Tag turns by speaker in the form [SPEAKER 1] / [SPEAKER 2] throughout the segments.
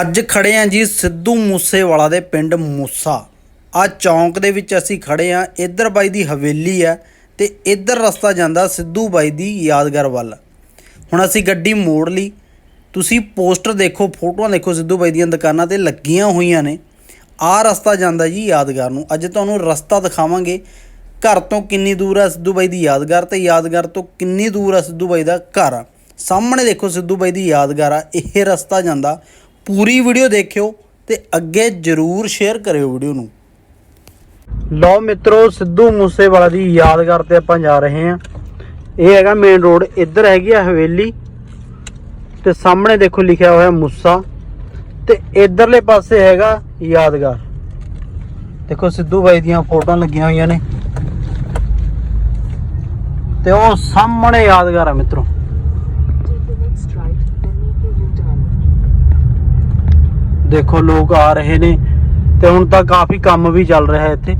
[SPEAKER 1] ਅੱਜ ਖੜੇ ਆਂ ਜੀ ਸਿੱਧੂ ਮੂਸੇਵਾਲਾ ਦੇ ਪਿੰਡ ਮੂਸਾ। ਆ ਚੌਂਕ ਦੇ ਵਿੱਚ ਅਸੀਂ ਖੜੇ ਆਂ। ਇੱਧਰ ਬਾਈ ਦੀ ਹਵੇਲੀ ਆ ਤੇ ਇੱਧਰ ਰਸਤਾ ਜਾਂਦਾ ਸਿੱਧੂ ਬਾਈ ਦੀ ਯਾਦਗਾਰ ਵੱਲ। ਹੁਣ ਅਸੀਂ ਗੱਡੀ ਮੋੜ ਲਈ। ਤੁਸੀਂ ਪੋਸਟਰ ਦੇਖੋ, ਫੋਟੋਆਂ ਦੇਖੋ ਸਿੱਧੂ ਬਾਈ ਦੀਆਂ ਦੁਕਾਨਾਂ ਤੇ ਲੱਗੀਆਂ ਹੋਈਆਂ ਨੇ। ਆਹ ਰਸਤਾ ਜਾਂਦਾ ਜੀ ਯਾਦਗਾਰ ਨੂੰ। ਅੱਜ ਤੁਹਾਨੂੰ ਰਸਤਾ ਦਿਖਾਵਾਂਗੇ। ਘਰ ਤੋਂ ਕਿੰਨੀ ਦੂਰ ਆ ਸਿੱਧੂ ਬਾਈ ਦੀ ਯਾਦਗਾਰ ਤੇ ਯਾਦਗਾਰ ਤੋਂ ਕਿੰਨੀ ਦੂਰ ਆ ਸਿੱਧੂ ਬਾਈ ਦਾ ਘਰ। ਸਾਹਮਣੇ ਦੇਖੋ ਸਿੱਧੂ ਬਾਈ ਦੀ ਯਾਦਗਾਰ ਆ। ਇਹ ਰਸਤਾ ਜਾਂਦਾ ਪੂਰੀ ਵੀਡੀਓ ਦੇਖਿਓ ਤੇ ਅੱਗੇ ਜਰੂਰ ਸ਼ੇਅਰ ਕਰਿਓ ਵੀਡੀਓ ਨੂੰ। ਲਓ ਮਿੱਤਰੋ, ਸਿੱਧੂ ਮੂਸੇਵਾਲਾ ਦੀ ਯਾਦਗਾਰ ਤੇ ਆਪਾਂ ਜਾ ਰਹੇ ਹਾਂ। ਇਹ ਹੈਗਾ ਮੇਨ ਰੋਡ ਇੱਧਰ ਹੈਗੀ ਆ ਹਵੇਲੀ ਤੇ ਸਾਹਮਣੇ ਦੇਖੋ ਲਿਖਿਆ ਹੋਇਆ ਮੂਸਾ ਤੇ ਇਧਰਲੇ ਪਾਸੇ ਹੈਗਾ ਯਾਦਗਾਰ। ਦੇਖੋ ਸਿੱਧੂ ਬਾਈ ਦੀਆਂ ਫੋਟੋਆਂ ਲੱਗੀਆਂ ਹੋਈਆਂ ਨੇ ਤੇ ਉਹ ਸਾਹਮਣੇ ਯਾਦਗਾਰ ਆ ਮਿੱਤਰੋ। ਦੇਖੋ ਲੋਕ ਆ ਰਹੇ ਨੇ ਤੇ ਹੁਣ ਤਾਂ ਕਾਫੀ ਕੰਮ ਵੀ ਚੱਲ ਰਿਹਾ ਇੱਥੇ।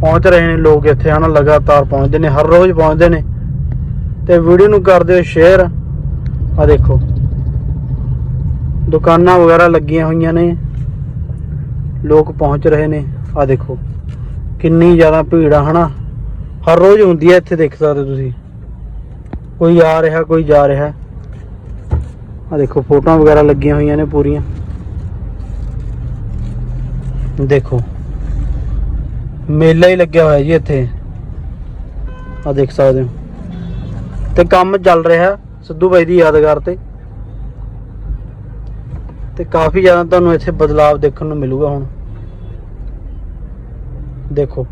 [SPEAKER 1] ਪਹੁੰਚ ਰਹੇ ਨੇ ਲੋਕ ਇੱਥੇ, ਹਨ, ਲਗਾਤਾਰ ਪਹੁੰਚਦੇ ਨੇ, ਹਰ ਰੋਜ਼ ਪਹੁੰਚਦੇ ਨੇ। ਤੇ ਵੀਡੀਓ ਨੂੰ ਕਰ ਦਿਓ ਸ਼ੇਅਰ ਆ ਦੇਖੋ। ਦੁਕਾਨਾਂ ਵਗੈਰਾ ਲੱਗੀਆਂ ਹੋਈਆਂ ਨੇ। ਲੋਕ ਪਹੁੰਚ ਰਹੇ ਨੇ ਆ ਦੇਖੋ। ਕਿੰਨੀ ਜ਼ਿਆਦਾ ਭੀੜ ਆ, ਹਨਾ। ਹਰ ਰੋਜ਼ ਹੁੰਦੀ ਹੈ ਇੱਥੇ, ਦੇਖ ਸਕਦੇ ਹੋ ਤੁਸੀਂ। ਕੋਈ ਆ ਰਿਹਾ, ਕੋਈ ਜਾ ਰਿਹਾ। ਆ ਦੇਖੋ, ਫੋਟੋਆਂ ਵਗੈਰਾ ਲੱਗੀਆਂ ਹੋਈਆਂ ਨੇ ਪੂਰੀਆਂ। ਦੇਖੋ, ਮੇਲਾ ਹੀ ਲੱਗਿਆ ਹੋਇਆ ਜੀ ਇੱਥੇ। ਆ ਦੇਖ ਸਕਦੇ ਹੋ। ਤੇ ਕੰਮ ਚੱਲ ਰਿਹਾ ਸਿੱਧੂ ਬਾਈ ਦੀ ਯਾਦਗਾਰ ਤੇ। ਤੇ ਕਾਫੀ ਜ਼ਿਆਦਾ ਤੁਹਾਨੂੰ ਇੱਥੇ ਬਦਲਾਵ ਦੇਖਣ ਨੂੰ ਮਿਲੂਗਾ ਹੁਣ। ਦੇਖੋ,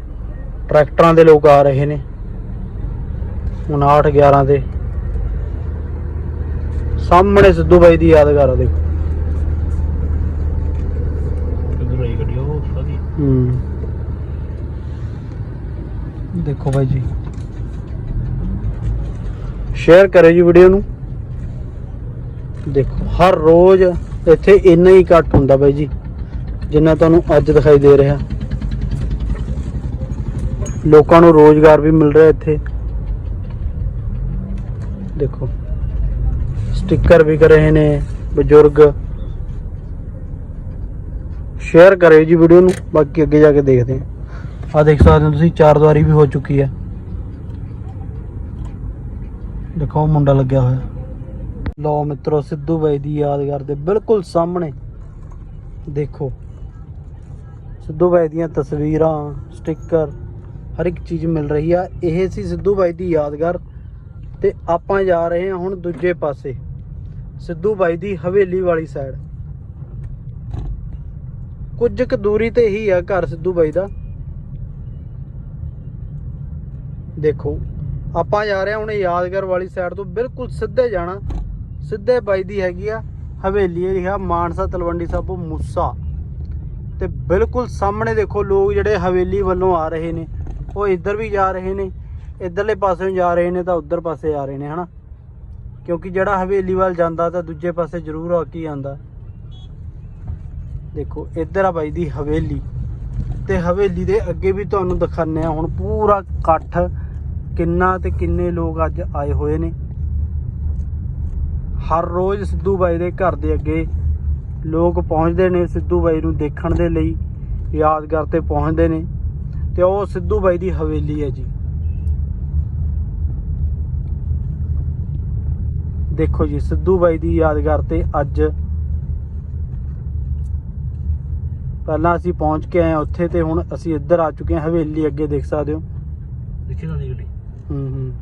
[SPEAKER 1] ਟਰੈਕਟਰਾਂ ਦੇ ਲੋਕ ਆ ਰਹੇ ਨੇ। 59 11 ਦੇ। ਸਾਹਮਣੇ ਸਿੱਧੂ ਬਾਈ ਦੀ ਯਾਦਗਾਰ ਆ ਦੇਖੋ।
[SPEAKER 2] ਕਿੱਧਰ ਆਈ ਗੱਡੀ ਉਹ ਸਾਡੀ
[SPEAKER 1] ਹੂੰ। ਦੇਖੋ ਬਾਈ ਜੀ। ਸ਼ੇਅਰ ਕਰਿਓ ਜੀ ਵੀਡੀਓ ਨੂੰ। ਦੇਖੋ ਹਰ ਰੋਜ਼ ਇੱਥੇ ਇੰਨਾ ਹੀ ਇਕੱਠ ਹੁੰਦਾ ਬਾਈ ਜੀ ਜਿੰਨਾ ਤੁਹਾਨੂੰ ਅੱਜ ਦਿਖਾਈ ਦੇ ਰਿਹਾ। ਲੋਕਾਂ ਨੂੰ ਰੋਜ਼ਗਾਰ ਵੀ ਮਿਲ ਰਿਹਾ ਇੱਥੇ। ਦੇਖੋ। ਸਟicker ਵਿਕ ਰਹੇ ਨੇ, ਬਜ਼ੁਰਗ। ਸ਼ੇਅਰ ਕਰਿਓ ਜੀ ਵੀਡੀਓ ਨੂੰ, ਬਾਕੀ ਅੱਗੇ ਜਾ ਕੇ ਦੇਖਦੇ ਹਾਂ। ਆ ਦੇਖ ਸਕਦੇ ਹੋ ਤੁਸੀਂ, ਚਾਰ ਦੀਵਾਰੀ ਵੀ ਹੋ ਚੁੱਕੀ ਹੈ। ਦੇਖੋ, ਮੁੰਡਾ ਲੱਗਿਆ ਹੋਇਆ। ਲਓ ਮਿੱਤਰੋ, ਸਿੱਧੂ ਬਾਈ ਦੀ ਯਾਦਗਾਰ ਦੇ ਬਿਲਕੁਲ ਸਾਹਮਣੇ। ਦੇਖੋ, ਸਿੱਧੂ ਬਾਈ ਦੀਆਂ ਤਸਵੀਰਾਂ ਸਟicker ਹਰ ਇੱਕ ਚੀਜ਼ ਮਿਲ ਰਹੀ ਆ। ਇਹ ਸੀ ਸਿੱਧੂ ਬਾਈ ਦੀ ਯਾਦਗਾਰ ਤੇ ਆਪਾਂ ਜਾ ਰਹੇ ਹਾਂ ਹੁਣ ਦੂਜੇ ਪਾਸੇ। ਸਿੱਧੂ ਬਾਈ ਦੀ ਹਵੇਲੀ ਵਾਲੀ ਸਾਈਡ ਕੁਝ ਕੁ ਦੂਰੀ ਤੇ ਹੀ ਆ ਘਰ ਸਿੱਧੂ ਬਾਈ ਦਾ। ਦੇਖੋ, ਆਪਾਂ ਜਾ ਰਹੇ ਹਾਂ ਹੁਣ ਯਾਦਗਾਰ ਵਾਲੀ ਸਾਈਡ ਤੋਂ ਬਿਲਕੁਲ ਸਿੱਧੇ ਜਾਣਾ। ਸਿੱਧੇ ਬਾਈ ਦੀ ਹੈਗੀ ਆ ਹਵੇਲੀ, ਇਹ ਲਿਖਿਆ ਮਾਨਸਾ, ਤਲਵੰਡੀ ਸਾਬੋ, ਮੂਸਾ। ਤੇ ਬਿਲਕੁਲ ਸਾਹਮਣੇ ਦੇਖੋ ਲੋਕ ਜਿਹੜੇ ਹਵੇਲੀ ਵੱਲੋਂ ਆ ਰਹੇ ਨੇ, ਉਹ ਇੱਧਰ ਵੀ ਜਾ ਰਹੇ ਨੇ, ਇੱਧਰਲੇ ਪਾਸੇ ਜਾ ਰਹੇ ਨੇ ਤਾਂ ਉੱਧਰ ਪਾਸੇ ਆ ਰਹੇ ਨੇ, ਹਨਾ? ਕਿਉਂਕਿ ਜਿਹੜਾ ਹਵੇਲੀ ਵੱਲ ਜਾਂਦਾ ਤਾਂ ਦੂਜੇ ਪਾਸੇ ਜ਼ਰੂਰ ਆ ਕੇ ਆਂਦਾ। ਦੇਖੋ, ਇੱਧਰ ਆ ਬਾਈ ਦੀ ਹਵੇਲੀ ਤੇ ਹਵੇਲੀ ਦੇ ਅੱਗੇ ਵੀ ਤੁਹਾਨੂੰ ਦਿਖਾਉਂਦੇ ਆ ਹੁਣ ਪੂਰਾ ਇਕੱਠ ਕਿੰਨਾ ਤੇ ਕਿੰਨੇ ਲੋਕ ਅੱਜ ਆਏ ਹੋਏ ਨੇ। ਹਰ ਰੋਜ਼ ਸਿੱਧੂ ਬਾਈ ਦੇ ਘਰ ਦੇ ਅੱਗੇ ਲੋਕ ਪਹੁੰਚਦੇ ਨੇ ਸਿੱਧੂ ਬਾਈ ਨੂੰ ਦੇਖਣ ਦੇ ਲਈ, ਯਾਦਗਾਰ ਤੇ ਪਹੁੰਚਦੇ ਨੇ। ਤੇ ਉਹ ਸਿੱਧੂ ਬਾਈ ਦੀ ਹਵੇਲੀ ਹੈ ਜੀ। ਦੇਖੋ ਜੀ ਸਿੱਧੂ ਬਾਈ ਦੀ ਯਾਦਗਾਰ ਤੇ ਅੱਜ ਪਹਿਲਾਂ ਅਸੀਂ ਪਹੁੰਚ ਕੇ ਆਏ ਉੱਥੇ ਤੇ ਹੁਣ ਅਸੀਂ ਇੱਧਰ ਆ ਚੁੱਕੇ ਹਾਂ ਹਵੇਲੀ ਅੱਗੇ ਦੇਖ ਸਕਦੇ ਹੋ।
[SPEAKER 2] ਦੇਖੀ ਨਾ ਗੱਡੀ।
[SPEAKER 1] ਹੂੰ ਹੂੰ।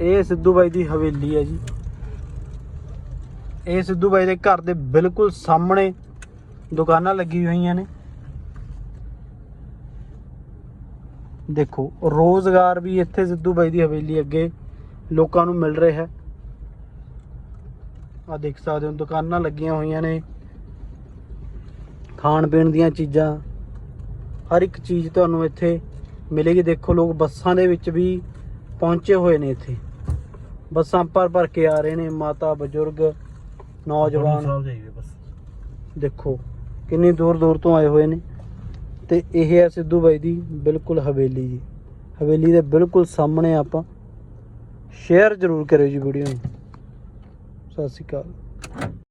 [SPEAKER 1] ਇਹ ਸਿੱਧੂ ਬਾਈ ਦੀ ਹਵੇਲੀ ਹੈ ਜੀ। ਇਹ ਸਿੱਧੂ ਬਾਈ ਦੇ ਘਰ ਦੇ ਬਿਲਕੁਲ ਸਾਹਮਣੇ ਦੁਕਾਨਾਂ ਲੱਗੀ ਹੋਈਆਂ ਨੇ। ਦੇਖੋ ਰੋਜ਼ਗਾਰ ਵੀ ਇੱਥੇ ਸਿੱਧੂ ਬਾਈ ਦੀ ਹਵੇਲੀ ਅੱਗੇ ਲੋਕਾਂ ਨੂੰ ਮਿਲ ਰਿਹਾ ਹੈ। ਆ ਦੇਖ ਸਕਦੇ ਹੋ ਦੁਕਾਨਾਂ ਲੱਗੀਆਂ ਹੋਈਆਂ ਨੇ। ਖਾਣ ਪੀਣ ਦੀਆਂ ਚੀਜ਼ਾਂ ਹਰ ਇੱਕ ਚੀਜ਼ ਤੁਹਾਨੂੰ ਇੱਥੇ ਮਿਲੇਗੀ। ਦੇਖੋ ਲੋਕ ਬੱਸਾਂ ਦੇ ਵਿੱਚ ਵੀ ਪਹੁੰਚੇ ਹੋਏ ਨੇ ਇੱਥੇ। ਬੱਸਾਂ ਭਰ ਭਰ ਕੇ ਆ ਰਹੇ ਨੇ ਮਾਤਾ ਬਜ਼ੁਰਗ ਨੌਜਵਾਨ। ਦੇਖੋ ਕਿੰਨੀ ਦੂਰ ਦੂਰ ਤੋਂ ਆਏ ਹੋਏ ਨੇ। ਤੇ ਇਹ ਹੈ ਸਿੱਧੂ ਬਾਈ ਦੀ ਬਿਲਕੁਲ ਹਵੇਲੀ ਜੀ। ਹਵੇਲੀ ਦੇ ਬਿਲਕੁਲ ਸਾਹਮਣੇ ਆਪਾਂ ਸ਼ੇਅਰ ਜ਼ਰੂਰ ਕਰਿਓ ਜੀ ਵੀਡੀਓ ਨੂੰ। ਸਤਿ ਸ਼੍ਰੀ ਅਕਾਲ।